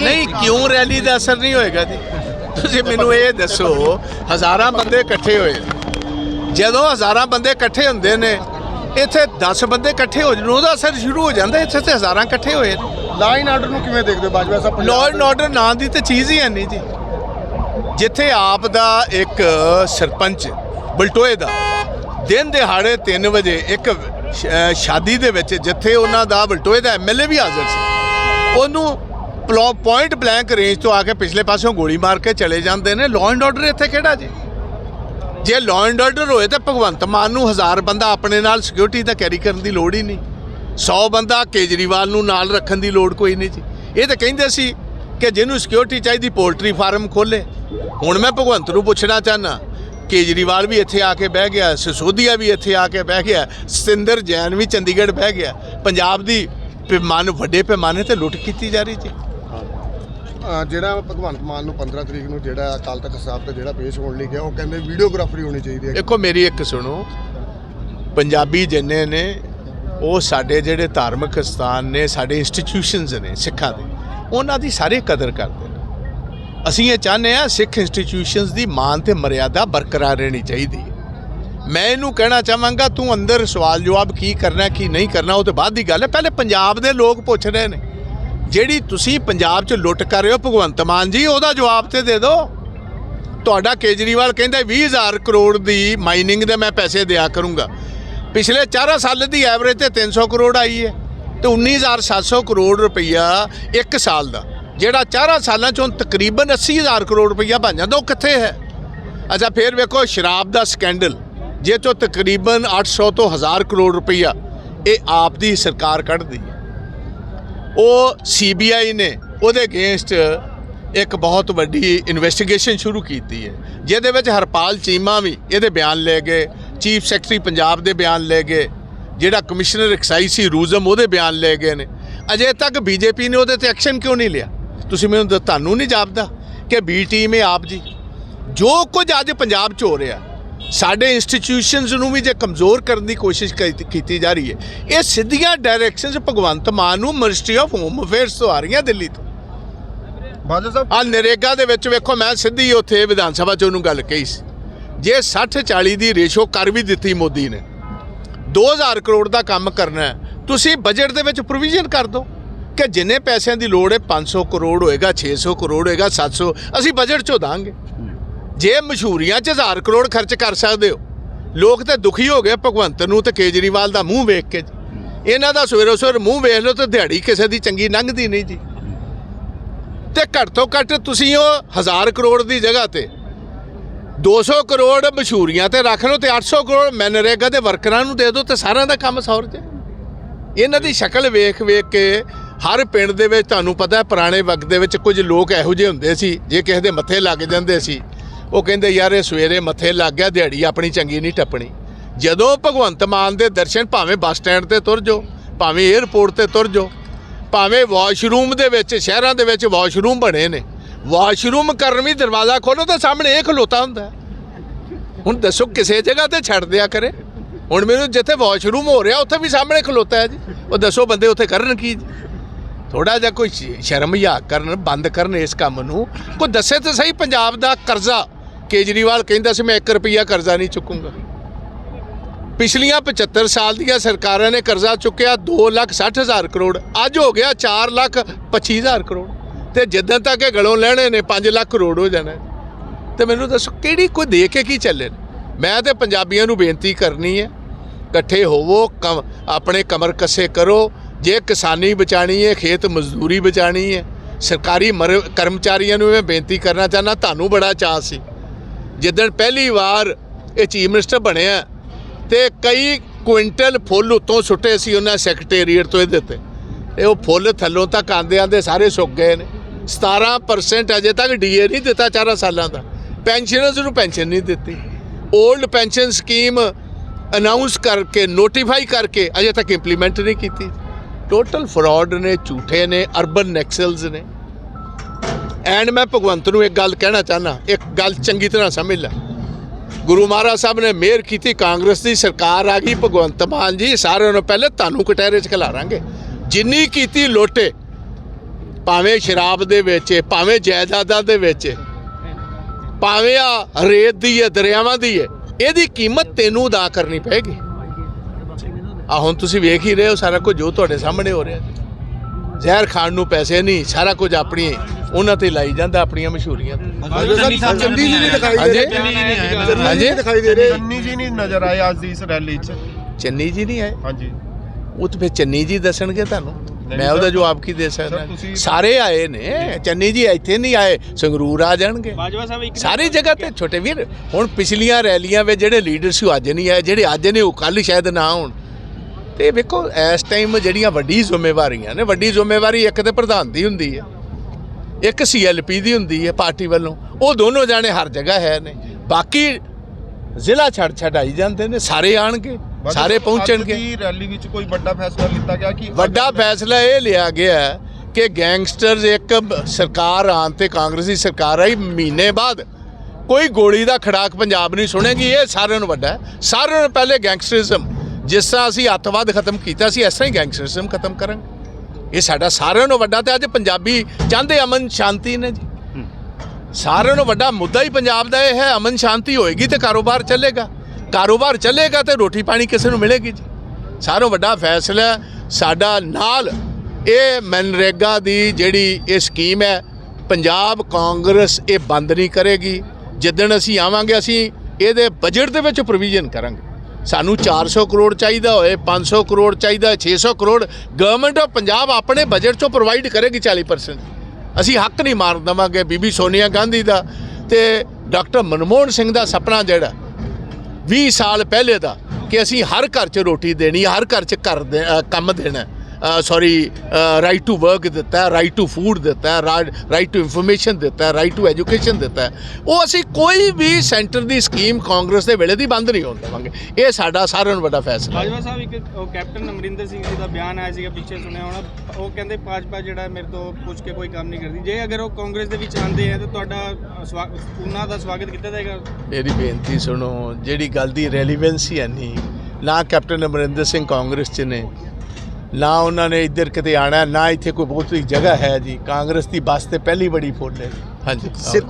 ਨਹੀਂ ਕਿਉਂ ਰੈਲੀ ਦਾ ਅਸਰ ਨਹੀਂ ਹੋਏਗਾ ਜੀ? ਤੁਸੀਂ ਮੈਨੂੰ ਇਹ ਦੱਸੋ ਹਜ਼ਾਰਾਂ ਬੰਦੇ ਇਕੱਠੇ ਹੋਏ ਜਦੋਂ ਹਜ਼ਾਰਾਂ ਬੰਦੇ ਇਕੱਠੇ ਹੁੰਦੇ ਨੇ ਇੱਥੇ 10 ਬੰਦੇ ਇਕੱਠੇ ਹੋ ਜਾਣ ਉਹਦਾ ਅਸਰ ਸ਼ੁਰੂ ਹੋ ਜਾਂਦਾ ਇੱਥੇ ਤੇ ਹਜ਼ਾਰਾਂ ਇਕੱਠੇ ਹੋਏ ਨੇ। ਲਾਈਨ ਆਰਡਰ ਨੂੰ ਕਿਵੇਂ ਦੇਖਦੇ ਹੋ? Bajwa Sahib law and order ਨਾਂ ਦੀ ਤੇ ਚੀਜ਼ ਹੀ ਹੈ ਨਹੀਂ ਜੀ। ਜਿੱਥੇ ਆਪ ਦਾ ਇੱਕ ਸਰਪੰਚ ਬਲਟੋਏ ਦਾ ਦਿਨ ਦਿਹਾੜੇ 3 ਵਜੇ ਇੱਕ ਸ਼ਾਦੀ ਦੇ ਵਿੱਚ ਜਿੱਥੇ ਉਹਨਾਂ ਦਾ ਬਲਟੋਏ ਦਾ ਐਮਐਲਏ ਵੀ ਹਾਜ਼ਰ ਸੀ ਉਹਨੂੰ ਪੁਆਇੰਟ ਬਲੈਂਕ ਰੇਂਜ ਤੋਂ ਆ ਕੇ ਪਿਛਲੇ ਪਾਸਿਓਂ ਗੋਲੀ ਮਾਰ ਕੇ ਚਲੇ ਜਾਂਦੇ ਨੇ। ਲਾਅ ਐਂਡ ਆਰਡਰ ਇੱਥੇ ਕਿਹੜਾ ਜੀ? ਜੇ ਲਾਅ ਐਂਡ ਆਰਡਰ ਹੋਏ ਤਾਂ ਭਗਵੰਤ ਮਾਨ ਨੂੰ ਹਜ਼ਾਰ ਬੰਦਾ ਆਪਣੇ ਨਾਲ ਸਿਕਿਉਰਿਟੀ ਤਾਂ ਕੈਰੀ ਕਰਨ ਦੀ ਲੋੜ ਹੀ ਨਹੀਂ। 100 ਬੰਦਾ ਕੇਜਰੀਵਾਲ ਨੂੰ ਨਾਲ ਰੱਖਣ ਦੀ ਲੋੜ ਕੋਈ ਨਹੀਂ ਜੀ। ਇਹ ਤਾਂ ਕਹਿੰਦੇ ਸੀ ਕਿ ਜਿਹਨੂੰ ਸਿਕਿਉਰਿਟੀ ਚਾਹੀਦੀ ਪੋਲਟਰੀ ਫਾਰਮ ਖੋਲੇ ਹੁਣ ਮੈਂ ਭਗਵੰਤ ਨੂੰ ਪੁੱਛਣਾ ਚਾਹਨਾ ਕੇਜਰੀਵਾਲ ਵੀ ਇੱਥੇ ਆ ਕੇ ਬਹਿ ਗਿਆ, ਸਿਸੋਦੀਆ ਵੀ ਇੱਥੇ ਆ ਕੇ ਬਹਿ ਗਿਆ, ਸਤਿੰਦਰ ਜੈਨ ਵੀ ਚੰਡੀਗੜ੍ਹ ਬਹਿ ਗਿਆ। ਪੰਜਾਬ ਦੀ ਪੈਮਾਨ ਵੱਡੇ ਪੈਮਾਨੇ ਤੇ ਲੁੱਟ ਕੀਤੀ ਜਾ ਰਹੀ ਜੀ। ਜਿਹੜਾ ਭਗਵੰਤ ਮਾਨ ਨੂੰ 15 ਤਰੀਕ ਨੂੰ ਜਿਹੜਾ ਅਕਾਲ ਤਖਤ ਸਾਹਿਬ ਤੇ ਜਿਹੜਾ ਪੇਸ਼ ਹੋਣ ਲਈ ਗਿਆ ਉਹ ਕਹਿੰਦੇ ਵੀਡੀਓਗ੍ਰਾਫਰੀ ਹੋਣੀ ਚਾਹੀਦੀ ਹੈ। ਦੇਖੋ, ਮੇਰੀ ਇੱਕ ਸੁਣੋ। ਪੰਜਾਬੀ ਜਿੰਨੇ ਨੇ, ਉਹ ਸਾਡੇ ਜਿਹੜੇ ਧਾਰਮਿਕ ਸਥਾਨ ਨੇ, ਸਾਡੇ ਇੰਸਟੀਟਿਊਸ਼ਨਸ ਨੇ, ਸਿੱਖਾਂ ਦੇ, ਉਹਨਾਂ ਦੀ ਸਾਰੇ ਕਦਰ ਕਰਦੇ ਨੇ। ਅਸੀਂ ਇਹ ਚਾਹੁੰਦੇ ਆ ਸਿੱਖ ਇੰਸਟੀਟਿਊਸ਼ਨਸ ਦੀ ਮਾਨ ਤੇ ਮਰਿਆਦਾ ਬਰਕਰਾਰ ਰਹਿਣੀ ਚਾਹੀਦੀ ਹੈ। ਮੈਂ ਇਹਨੂੰ ਕਹਿਣਾ ਚਾਹਾਂਗਾ, ਤੂੰ ਅੰਦਰ ਸਵਾਲ ਜਵਾਬ ਕੀ ਕਰਨਾ, ਕੀ ਨਹੀਂ ਕਰਨਾ, ਉਹ ਤੇ ਬਾਅਦ ਦੀ ਗੱਲ ਹੈ। ਪਹਿਲੇ ਪੰਜਾਬ ਦੇ ਲੋਕ ਪੁੱਛ ਰਹੇ ਨੇ। ਜਿਹੜੀ ਤੁਸੀਂ ਪੰਜਾਬ 'ਚ ਲੁੱਟ ਕਰ ਰਹੇ ਹੋ, ਭਗਵੰਤ ਮਾਨ ਜੀ, ਉਹਦਾ ਜਵਾਬ ਤੇ ਦੇ ਦਿਓ। ਤੁਹਾਡਾ ਕੇਜਰੀਵਾਲ ਕਹਿੰਦਾ 20000 ਕਰੋੜ ਦੀ ਮਾਈਨਿੰਗ ਦੇ ਮੈਂ ਪੈਸੇ ਦਿਆ ਕਰੂੰਗਾ। ਪਿਛਲੇ 4 ਸਾਲ ਦੀ ਐਵਰੇਜ ਤੇ 300 ਕਰੋੜ ਆਈ ਹੈ ਤੇ 19700 ਕਰੋੜ ਰੁਪਈਆ ਇੱਕ ਸਾਲ ਦਾ। ਜਿਹੜਾ 4 ਸਾਲਾਂ ਚੋਂ ਤਕਰੀਬਨ 80000 ਕਰੋੜ ਰੁਪਈਆ ਬਣ ਜਾਂਦਾ, ਉਹ ਕਿੱਥੇ ਹੈ? ਅੱਛਾ, ਫਿਰ ਵੇਖੋ, ਸ਼ਰਾਬ ਦਾ ਸਕੈਂਡਲ ਜੇ ਚੋਂ ਤਕਰੀਬਨ 800 ਤੋਂ 1000 ਕਰੋੜ ਰੁਪਈਆ ਇਹ ਆਪ ਦੀ ਸਰਕਾਰ ਕੱਢਦੀ। ਉਹ ਸੀਬੀਆਈ ਨੇ ਉਹਦੇ ਅਗੇਂਸਟ ਇੱਕ ਬਹੁਤ ਵੱਡੀ ਇਨਵੈਸਟੀਗੇਸ਼ਨ ਸ਼ੁਰੂ ਕੀਤੀ ਹੈ। ਜਿਹਦੇ ਵਿੱਚ ਹਰਪਾਲ ਚੀਮਾ ਵੀ ਇਹਦੇ ਬਿਆਨ ਲੈ ਗਏ, ਚੀਫ ਸੈਕਟਰੀ ਪੰਜਾਬ ਦੇ ਬਿਆਨ ਲੈ ਗਏ, ਜਿਹੜਾ ਕਮਿਸ਼ਨਰ ਐਕਸਾਈਜ਼ ਸੀ ਰੂਜ਼ਮ ਉਹਦੇ ਬਿਆਨ ਲੈ ਗਏ ਨੇ। ਅਜੇ ਤੱਕ ਬੀਜੇਪੀ ਨੇ ਉਹਦੇ ਤੇ ਐਕਸ਼ਨ ਕਿਉਂ ਨਹੀਂ ਲਿਆ? ਤੁਸੀਂ ਮੈਨੂੰ ਦ- ਤੁਹਾਨੂੰ ਨਹੀਂ ਜਾਪਦਾ ਕਿ ਬੀ ਟੀਮ ਹੈ ਆਪ ਜੀ। ਜੋ ਕੁਝ ਅੱਜ ਪੰਜਾਬ 'ਚ ਹੋ ਰਿਹਾ ਸਾਡੇ ਇੰਸਟੀਟਿਊਸ਼ਨਸ ਨੂੰ ਵੀ ਜੇ ਕਮਜ਼ੋਰ ਕਰਨ ਦੀ ਕੋਸ਼ਿਸ਼ ਕੀਤੀ ਜਾ ਰਹੀ ਹੈ ਇਹ ਸਿੱਧੀਆਂ ਡਾਇਰੈਕਸ਼ਨਸ ਭਗਵੰਤ ਮਾਨ ਨੂੰ ਮਿਨਿਸਟਰੀ ਆਫ ਹੋਮ ਅਫੇਅਰਸ ਤੋਂ ਆ ਰਹੀਆਂ ਦਿੱਲੀ ਤੋਂ। ਬਾਜਵਾ ਸਾਹਿਬ? ਆ ਨਰੇਗਾ ਦੇ ਵਿੱਚ ਵੇਖੋ ਮੈਂ ਸਿੱਧੀ ਉੱਥੇ ਵਿਧਾਨ ਸਭਾ 'ਚ ਉਹਨੂੰ ਗੱਲ ਕਹੀ ਸੀ। ਜੇ 60 40 ਦੀ ਰੇਸ਼ੋ ਕਰ ਵੀ ਦਿੱਤੀ ਮੋਦੀ ਨੇ 2000 ਕਰੋੜ ਦਾ ਕੰਮ ਕਰਨਾ ਹੈ ਤੁਸੀਂ ਬਜਟ ਦੇ ਵਿੱਚ ਪ੍ਰੋਵੀਜ਼ਨ ਕਰ ਦਿਓ ਕਿ ਜਿੰਨੇ ਪੈਸਿਆਂ ਦੀ ਲੋੜ ਹੈ 500 ਕਰੋੜ ਹੋਏਗਾ 600 ਕਰੋੜ ਹੋਏਗਾ 700 ਅਸੀਂ ਬਜਟ 'ਚੋਂ ਦਾਂਗੇ। ਜੇ ਮਸ਼ਹੂਰੀਆਂ 'ਚ ਹਜ਼ਾਰ ਕਰੋੜ ਖਰਚ ਕਰ ਸਕਦੇ ਹੋ, ਲੋਕ ਤੇ ਦੁਖੀ ਹੋ ਗਏ ਭਗਵੰਤ ਨੂੰ ਤੇ ਕੇਜਰੀਵਾਲ ਦਾ ਮੂੰਹ ਵੇਖ ਕੇ ਇਹਨਾਂ ਦਾ ਸਵੇਰੋ ਸਵੇਰ ਮੂੰਹ ਵੇਖ ਲਓ ਤੇ ਦਿਹਾੜੀ ਕਿਸੇ ਦੀ ਚੰਗੀ ਲੰਘਦੀ ਨਹੀਂ ਜੀ। ਤੇ ਘੱਟ ਤੋਂ ਘੱਟ ਤੁਸੀਂ ਉਹ ਹਜ਼ਾਰ ਕਰੋੜ ਦੀ ਜਗ੍ਹਾ ਤੇ 200 ਕਰੋੜ ਮਸ਼ਹੂਰੀਆਂ ਤੇ ਰੱਖ ਲਓ ਤੇ 800 ਕਰੋੜ ਮੈਨਰੇਗਾ ਦੇ ਵਰਕਰਾਂ ਨੂੰ ਦੇ ਦਿਓ ਤੇ ਸਾਰਿਆਂ ਦਾ ਕੰਮ ਸੌਰ ਜੇ। ਇਹਨਾਂ ਦੀ ਸ਼ਕਲ ਵੇਖ ਵੇਖ ਕੇ ਹਰ ਪਿੰਡ ਦੇ ਵਿੱਚ ਤੁਹਾਨੂੰ ਪਤਾ ਹੈ, ਪੁਰਾਣੇ ਵਕਤ ਦੇ ਵਿੱਚ ਕੁਝ ਲੋਕ ਇਹੋ ਜਿਹੇ ਹੁੰਦੇ ਸੀ, ਜੇ ਕਿਸੇ ਦੇ ਮੱਥੇ ਲੱਗ ਜਾਂਦੇ ਸੀ ਉਹ ਕਹਿੰਦੇ, ਯਾਰ, ਇਹ ਸਵੇਰੇ ਮੱਥੇ ਲੱਗ ਗਿਆ, ਦਿਹਾੜੀ ਆਪਣੀ ਚੰਗੀ ਨਹੀਂ ਟੱਪਣੀ। ਜਦੋਂ ਭਗਵੰਤ ਮਾਨ ਦੇ ਦਰਸ਼ਨ ਭਾਵੇਂ ਬੱਸ ਸਟੈਂਡ ਤੇ ਤੁਰ ਜਾਓ, ਭਾਵੇਂ 에ਅਰਪੋਰਟ ਤੇ ਤੁਰ ਜਾਓ, ਭਾਵੇਂ ਵਾਸ਼ਰੂਮ ਦੇ ਵਿੱਚ, ਸ਼ਹਿਰਾਂ ਦੇ ਵਿੱਚ ਵਾਸ਼ਰੂਮ ਬਣੇ ਨੇ, ਵਾਸ਼ਰੂਮ ਕਰਨ ਵੀ ਦਰਵਾਜ਼ਾ ਖੋਲੋ ਤਾਂ ਸਾਹਮਣੇ ਇਹ ਖਲੋਤਾ ਹੁੰਦਾ ਹੁਣ ਦੱਸੋ, ਕਿਸੇ ਜਗ੍ਹਾ ਤੇ ਛੱਡ ਦਿਆ ਕਰੇ। ਹੁਣ ਮੈਨੂੰ ਜਿੱਥੇ ਵਾਸ਼ਰੂਮ ਹੋ ਰਿਹਾ, ਉੱਥੇ ਵੀ ਸਾਹਮਣੇ ਖਲੋਤਾ ਹੈ ਜੀ। ਉਹ ਦੱਸੋ, ਬੰਦੇ ਉੱਥੇ ਕਰਨ ਕੀ ਥੋੜਾ ਜਿਹਾ ਕੋਈ ਸ਼ਰਮ ਜਾਂ ਕਰਨ, ਬੰਦ ਕਰਨ ਇਸ ਕੰਮ ਨੂੰ। ਕੋਈ ਦੱਸੇ ਤਾਂ ਸਹੀ ਪੰਜਾਬ ਦਾ ਕਰਜ਼ਾ। ਕੇਜਰੀਵਾਲ ਕਹਿੰਦਾ ਸੀ, ਮੈਂ 1 ਰੁਪਿਆ ਕਰਜ਼ਾ ਨਹੀਂ ਚੁੱਕੂੰਗਾ। ਪਿਛਲੀਆਂ 75 ਸਾਲ ਦੀਆਂ ਸਰਕਾਰਾਂ ਨੇ ਕਰਜ਼ਾ ਚੁੱਕਿਆ 2 ਲੱਖ 60 ਹਜ਼ਾਰ ਕਰੋੜ, ਅੱਜ ਹੋ ਗਿਆ 4 ਲੱਖ 25 ਹਜ਼ਾਰ ਕਰੋੜ। ਤੇ ਜਿੱਦਾਂ ਤੱਕ ਇਹ ਗਲੋਂ ਲੈਣੇ ਨੇ 5 ਲੱਖ ਕਰੋੜ ਹੋ ਜਾਣਾ। ਹੈ। ਤੇ ਮੈਨੂੰ ਦੱਸੋ, ਕਿਹੜੀ ਕੋਈ ਦੇ ਕੇ ਕੀ ਚੱਲੇ ਮੈਂ ਤੇ ਪੰਜਾਬੀਆਂ ਨੂੰ ਬੇਨਤੀ ਕਰਨੀ ਹੈ, ਇਕੱਠੇ ਹੋਵੋ, ਕਮ- ਆਪਣੇ ਕਮਰ ਕੱਸੇ ਕਰੋ। ਜੇ ਕਿਸਾਨੀ ਬਚਾਣੀ ਹੈ, ਖੇਤ ਮਜ਼ਦੂਰੀ ਬਚਾਣੀ ਹੈ, ਸਰਕਾਰੀ ਮਰ- ਕਰਮਚਾਰੀਆਂ ਨੂੰ ਮੈਂ ਬੇਨਤੀ ਕਰਨਾ ਚਾਹੁੰਦਾ, ਤੁਹਾਨੂੰ ਬੜਾ ਚਾਅ ਸੀ। ਜਿੱਦਣ ਪਹਿਲੀ ਵਾਰ ਇਹ ਚੀਫ ਮਿਨਿਸਟਰ ਬਣਿਆ ਤੇ ਕਈ ਕੁਇੰਟਲ ਫੁੱਲ ਉੱਤੋਂ ਸੁੱਟੇ ਸੀ ਉਹਨਾਂ ਸੈਕਟਰੀਏਟ ਤੋਂ ਇਹਦੇ ਤੇ ਇਹ ਉਹ ਫੁੱਲ ਥੱਲੋਂ ਤੱਕ ਆਂਦੇ ਆਂਦੇ ਸਾਰੇ ਸੁੱਕ ਗਏ ਨੇ। 17% ਅਜੇ ਤੱਕ ਡੀਏ ਨਹੀਂ ਦਿੱਤਾ 4 ਸਾਲਾਂ ਦਾ। ਪੈਨਸ਼ਨਰਸ ਨੂੰ ਪੈਨਸ਼ਨ ਨਹੀਂ ਦਿੱਤੀ। 올ਡ ਪੈਨਸ਼ਨ ਸਕੀਮ ਅਨਾਉਂਸ ਕਰਕੇ ਨੋਟੀਫਾਈ ਕਰਕੇ ਅਜੇ ਤੱਕ ਇੰਪਲੀਮੈਂਟ ਨਹੀਂ ਕੀਤੀ। ਟੋਟਲ ਫਰਾਡ ਨੇ, ਝੂਠੇ ਨੇ ਅਰਬਨ ਨੈਕਸਲਸ ਨੇ। ਐਂਡ ਮੈਂ ਭਗਵੰਤ ਨੂੰ ਇੱਕ ਗੱਲ ਕਹਿਣਾ ਚਾਹਨਾ ਇੱਕ ਗੱਲ ਚੰਗੀ ਤਰ੍ਹਾਂ ਸਮਝ ਲੈ। ਗੁਰੂ ਮਹਾਰਾਜ ਸਾਹਿਬ ਨੇ ਮਿਹਰ ਕੀਤੀ, ਕਾਂਗਰਸ ਦੀ ਸਰਕਾਰ ਆ ਗਈ, ਭਗਵੰਤ ਮਾਨ ਜੀ ਸਾਰਿਆਂ ਨੂੰ ਪਹਿਲੇ ਤੁਹਾਨੂੰ ਕਟਹਿਰੇ 'ਚ ਖਿਲਾਰਾਂਗੇ। ਜਿੰਨੀ ਕੀਤੀ ਲੋਟੇ ਭਾਵੇਂ ਸ਼ਰਾਬ ਦੇ ਵਿੱਚ ਭਾਵੇਂ ਜਾਇਦਾਦਾਂ ਦੇ ਵਿੱਚ ਭਾਵੇਂ ਆ ਰੇਤ ਦੀ ਹੈ ਦਰਿਆਵਾਂ ਦੀ ਹੈ ਇਹਦੀ ਕੀਮਤ ਤੈਨੂੰ ਅਦਾ ਕਰਨੀ ਪਏਗੀ। ਆ ਹੁਣ ਤੁਸੀਂ ਵੇਖ ਹੀ ਰਹੇ ਹੋ, ਸਾਰਾ ਕੁਝ ਜੋ ਤੁਹਾਡੇ ਸਾਹਮਣੇ ਹੋ ਰਿਹਾ। ਜ਼ਹਿਰ ਖਾਣ ਨੂੰ ਪੈਸੇ ਨਹੀਂ ਸਾਰਾ ਕੁਝ ਆਪਣੀ ਉਹਨਾਂ ਤੇ ਲਾਈ ਜਾਂਦਾ ਆਪਣੀਆਂ ਮਸ਼ਹੂਰੀਆਂ ਤੇ। ਬਾਜਵਾ ਸਾਹਿਬ ਚੰਦੀ ਜੀ ਨਹੀਂ ਦਿਖਾਈ ਦੇ ਰਹੇ। ਹਾਂਜੀ? ਚੰਨੀ? ਜੀ ਨਹੀਂ ਦਿਖਾਈ ਦੇ ਰਹੇ। ਚੰਨੀ ਜੀ ਨਹੀਂ ਨਜ਼ਰ ਆਏ ਅੱਜ ਦੀ ਇਸ ਰੈਲੀ 'ਚ। ਚੰਨੀ ਜੀ ਨਹੀਂ ਆਏ? ਹਾਂਜੀ। ਉਹ ਤੇ ਫਿਰ ਚੰਨੀ ਜੀ ਦੱਸਣਗੇ ਤੁਹਾਨੂੰ। ਮੈਂ। ਉਹਦਾ ਜਵਾਬ ਕੀ ਦੇ ਸਕਦਾ? ਸਰ, ਤੁਸੀਂ- ਸਾਰੇ ਆਏ ਨੇ। ਚੰਨੀ ਜੀ ਇੱਥੇ ਨਹੀਂ ਆਏ ਸੰਗਰੂਰ ਆ ਜਾਣਗੇ। ਬਾਜਵਾ ਸਾਹਿਬ ਇੱਕ ਸਾਰੀ ਜਗ੍ਹਾ ਤੇ ਛੋਟੇ ਵੀਰ ਹੁਣ ਪਿਛਲੀਆਂ ਰੈਲੀਆਂ ਵਿੱਚ ਜਿਹੜੇ ਲੀਡਰ ਸੀ ਉਹ ਅੱਜ ਨਹੀਂ ਆਏ ਜਿਹੜੇ ਅੱਜ ਨੇ ਉਹ ਕੱਲ ਸ਼ਾਇਦ ਨਾ ਆਉਣ। ਤੇ ਵੇਖੋ ਇਸ ਟਾਈਮ ਜਿਹੜੀਆਂ ਵੱਡੀ ਜ਼ਿੰਮੇਵਾਰੀਆਂ ਨੇ ਵੱਡੀ ਜ਼ਿੰਮੇਵਾਰੀ ਇੱਕ ਤੇ ਪ੍ਰਧਾਨ ਦੀ ਹੁੰਦੀ ਹੈ ਇੱਕ ਸੀਐਲਪੀ ਦੀ ਹੁੰਦੀ ਹੈ ਪਾਰਟੀ ਵੱਲੋਂ ਉਹ ਦੋਨੋਂ ਜਾਣੇ ਹਰ ਜਗ੍ਹਾ ਹੈ ਨੇ। ਬਾਕੀ ਜ਼ਿਲ੍ਹਾ ਛੱਡ ਛੱਡ ਆਈ ਜਾਂਦੇ ਨੇ ਸਾਰੇ ਆਣਗੇ ਸਾਰੇ ਪਹੁੰਚਣਗੇ। ਦੀ ਰੈਲੀ ਵਿੱਚ ਕੋਈ ਵੱਡਾ ਫੈਸਲਾ ਲਿੱਤਾ ਗਿਆ ਕਿ ਵੱਡਾ ਫੈਸਲਾ ਇਹ ਲਿਆ ਗਿਆ ਕਿ ਗੈਂਗਸਟਰਸ ਇੱਕ ਸਰਕਾਰ ਆਉਣ ਤੇ ਕਾਂਗਰਸੀ ਸਰਕਾਰ ਆਈ ਮਹੀਨੇ ਬਾਅਦ। ਕੋਈ ਗੋਲੀ ਦਾ ਖੜਾਕ ਪੰਜਾਬ ਨਹੀਂ ਸੁਣੇਗੀ ਇਹ ਸਾਰਿਆਂ ਨੂੰ ਵੱਡਾ ਹੈ। ਸਾਰਿਆਂ ਨੂੰ ਪਹਿਲੇ ਗੈਂਗਸਟਰਿਜ਼ਮ। ਜਿਸ ਤਰ੍ਹਾਂ ਅਸੀਂ ਅੱਤਵਾਦ ਖਤਮ ਕੀਤਾ ਸੀ ਇਸ ਤਰ੍ਹਾਂ ਹੀ ਗੈਂਗਸਟਰਿਜ਼ਮ ਖਤਮ ਕਰਾਂਗੇ। ਇਹ ਸਾਡਾ ਸਾਰਿਆਂ ਨੂੰ ਵੱਡਾ ਤੇ ਅੱਜ ਪੰਜਾਬੀ ਚਾਹੁੰਦੇ ਅਮਨ ਸ਼ਾਂਤੀ ਨੇ ਜੀ। ਸਾਰਿਆਂ ਨੂੰ ਵੱਡਾ ਮੁੱਦਾ ਹੀ ਪੰਜਾਬ ਦਾ ਇਹ ਹੈ ਅਮਨ ਸ਼ਾਂਤੀ ਹੋਏਗੀ ਤੇ ਕਾਰੋਬਾਰ ਚੱਲੇਗਾ। ਕਾਰੋਬਾਰ ਚੱਲੇਗਾ ਤੇ ਰੋਟੀ ਪਾਣੀ ਕਿਸੇ ਨੂੰ ਮਿਲੇਗੀ ਜੀ। ਸਾਰੋਂ ਵੱਡਾ ਫੈਸਲਾ ਸਾਡਾ ਨਾਲ ਇਹ ਮਨਰੇਗਾ ਦੀ ਜਿਹੜੀ ਇਹ ਸਕੀਮ ਹੈ ਪੰਜਾਬ ਕਾਂਗਰਸ ਇਹ ਬੰਦ ਨਹੀਂ ਕਰੇਗੀ। ਜਿੱਦਣ ਅਸੀਂ ਆਵਾਂਗੇ ਅਸੀਂ ਇਹਦੇ ਬਜਟ ਦੇ ਵਿੱਚ ਪ੍ਰੋਵੀਜ਼ਨ ਕਰਾਂਗੇ। ਸਾਨੂੰ 400 ਕਰੋੜ ਚਾਹੀਦਾ ਹੋਏ 500 ਕਰੋੜ ਚਾਹੀਦਾ 600 ਕਰੋੜ। ਗਵਰਨਮੈਂਟ ਆਫ ਪੰਜਾਬ ਆਪਣੇ ਬਜਟ ਚੋਂ ਪ੍ਰੋਵਾਈਡ ਕਰੇਗੀ 40% ਅਸੀਂ ਹੱਕ ਨਹੀਂ ਮਾਰ ਦੇਵਾਂਗੇ ਬੀਬੀ ਸੋਨੀਆ ਗਾਂਧੀ ਦਾ ਤੇ ਡਾਕਟਰ ਮਨਮੋਹਨ ਸਿੰਘ ਦਾ ਸੁਪਨਾ ਜਿਹੜਾ 20 ਸਾਲ ਪਹਿਲੇ ਦਾ ਕਿ ਅਸੀਂ ਹਰ ਘਰ 'ਚ ਰੋਟੀ ਦੇਣੀ, ਹਰ ਘਰ 'ਚ ਘਰ ਦੇ ਕੰਮ ਦੇਣਾ। ਸੌਰੀ ਰਾਈਟ ਟੂ ਵਰਕ ਦਿੱਤਾ ਹੈ ਰਾਈਟ ਟੂ ਫੂਡ ਦਿੱਤਾ ਹੈ ਰਾਈਟ ਟੂ ਇਨਫੋਰਮੇਸ਼ਨ ਦਿੱਤਾ ਹੈ ਰਾਈਟ ਟੂ ਐਜੂਕੇਸ਼ਨ ਦਿੱਤਾ। ਹੈ ਉਹ ਅਸੀਂ ਕੋਈ ਵੀ ਸੈਂਟਰ ਦੀ ਸਕੀਮ ਕਾਂਗਰਸ ਦੇ ਵੇਲੇ ਦੀ ਬੰਦ ਨਹੀਂ ਹੋਣ ਦੇਵਾਂਗੇ। ਇਹ ਸਾਡਾ ਸਾਰਿਆਂ ਨੂੰ ਵੱਡਾ ਫੈਸਲਾ। ਹੈ ਬਾਜਵਾ ਸਾਹਿਬ ਇੱਕ ਉਹ ਕੈਪਟਨ ਅਮਰਿੰਦਰ ਸਿੰਘ ਜੀ ਦਾ ਬਿਆਨ ਆਇਆ ਸੀਗਾ ਪਿੱਛੇ ਸੁਣਿਆ ਹੋਣਾ। ਉਹ ਕਹਿੰਦੇ ਭਾਜਪਾ ਜਿਹੜਾ ਮੇਰੇ ਤੋਂ ਪੁੱਛ ਕੇ ਕੋਈ ਕੰਮ ਨਹੀਂ ਕਰਦੀ। ਜੇ ਅਗਰ ਉਹ ਕਾਂਗਰਸ ਦੇ ਵਿੱਚ ਆਉਂਦੇ ਆ ਤਾਂ ਤੁਹਾਡਾ ਸਵਾ- ਉਹਨਾਂ ਦਾ ਸਵਾਗਤ ਕੀਤਾ ਜਾਏਗਾ। ਮੇਰੀ ਬੇਨਤੀ ਸੁਣੋ ਜਿਹੜੀ ਗੱਲ ਦੀ ਰੈਲੀਵੈਂਸੀ ਹੈ ਨਹੀਂ। ਨਾ ਕੈਪਟਨ ਅਮਰਿੰਦਰ ਸਿੰਘ ਕਾਂਗਰਸ 'ਚ ਨੇ ਨਾ ਉਹਨਾਂ ਨੇ ਇੱਧਰ ਕਿਤੇ ਆਣਾ ਨਾ ਇੱਥੇ ਕੋਈ ਬਹੁਤੀ ਜਗ੍ਹਾ ਹੈ ਜੀ। ਕਾਂਗਰਸ ਦੀ ਬੱਸ ਤੇ ਪਹਿਲੀ ਬੜੀ ਫੁੱਲ ਹੈ ਹਾਂਜੀ। ਸਿ-